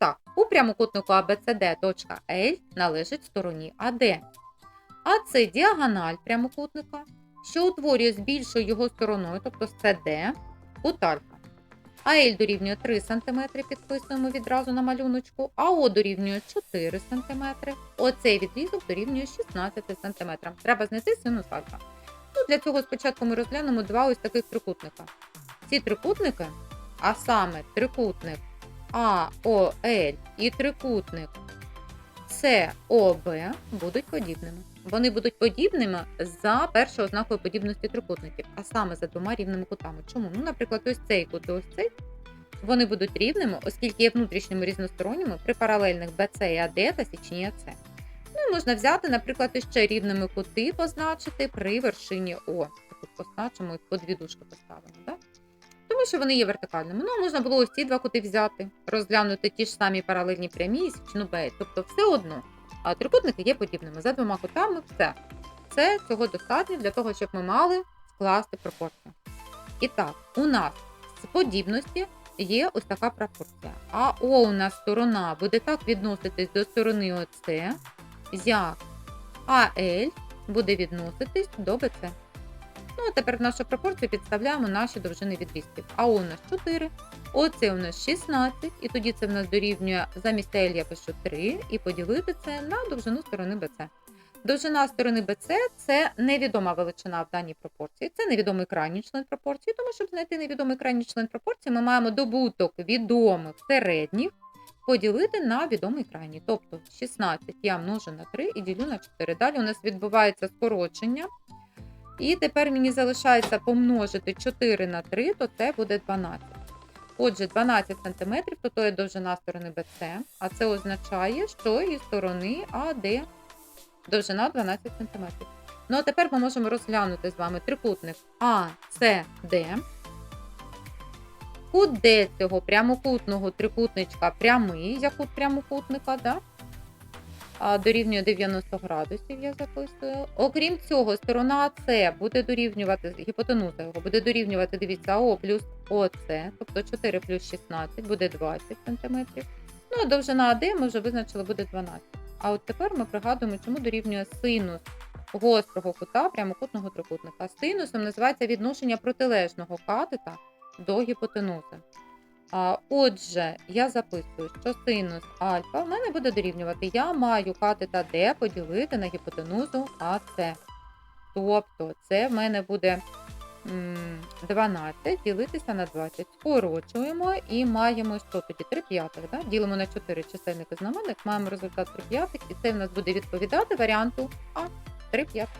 так, у прямокутнику ABCD точка належить стороні AD. А це діагональ прямокутника, що утворює з більшою його стороною, тобто CD, кут альфа. АЛ дорівнює 3 см, підписуємо відразу на малюночку, АО дорівнює 4 см. Оцей відрізок дорівнює 16 см. Треба знайти синус альфа. Ну, для цього спочатку ми розглянемо два ось таких трикутника. Ці трикутники, а саме трикутник АОЛ і трикутник СОБ будуть подібними. Вони будуть подібними за першою ознакою подібності трикутників, а саме за двома рівними кутами. Чому? Ну, наприклад, ось цей кут і ось цей. Вони будуть рівними, оскільки є внутрішніми різносторонніми при паралельних BC і AD та січні AC. Ну, і можна взяти, наприклад, ще рівними кути позначити при вершині О. Тут позначимо їх по дві дужки поставимо. Так? Тому що вони є вертикальними. Ну, можна було ось ці два кути взяти, розглянути ті ж самі паралельні прямі і січну Б. Тобто все одно. А трикутники є подібними. За двома кутами все. Це цього достатньо для того, щоб ми мали скласти пропорцію. І так, у нас з подібності є ось така пропорція. А О у нас сторона буде так відноситись до сторони ОЦ, як АЛ буде відноситись до БЦ. Ну, а тепер в нашу пропорцію підставляємо наші довжини відрізків. А у нас 4, ОЦ у нас 16, і тоді це в нас дорівнює замість L я пишу 3, і поділити це на довжину сторони BC. Довжина сторони BC – це невідома величина в даній пропорції, це невідомий крайній член пропорції, тому щоб знайти невідомий крайній член пропорції, ми маємо добуток відомих середніх поділити на відомий крайній. Тобто 16 я множу на 3 і ділю на 4. Далі у нас відбувається скорочення. І тепер мені залишається помножити 4 на 3, то це буде 12. Отже, 12 см то, то є довжина сторони BC, а це означає, що і сторони AD довжина 12 см. Ну а тепер ми можемо розглянути з вами трикутник ACD. Кут D цього прямокутного трикутничка прямий, як кут прямокутника, да? Дорівнює 90 градусів, я записую. Окрім цього, сторона С буде дорівнювати, гіпотенуза його буде дорівнювати, дивіться, АО плюс ОС, тобто 4 плюс 16 буде 20 см. Ну, а довжина АД ми вже визначили буде 12. А от тепер ми пригадуємо, чому дорівнює синус гострого кута прямокутного трикутника. Синусом називається відношення протилежного катета до гіпотенузи. Отже, я записую, що синус альфа в мене буде дорівнювати. Я маю катета D поділити на гіпотенузу АС. Тобто, це в мене буде 12 ділитися на 20. Скорочуємо і маємо що тоді 3 п'ятих. Да? Ділимо на 4 чисельники знаменник, маємо результат 3 п'ятих, і це в нас буде відповідати варіанту А 3 п'ятих.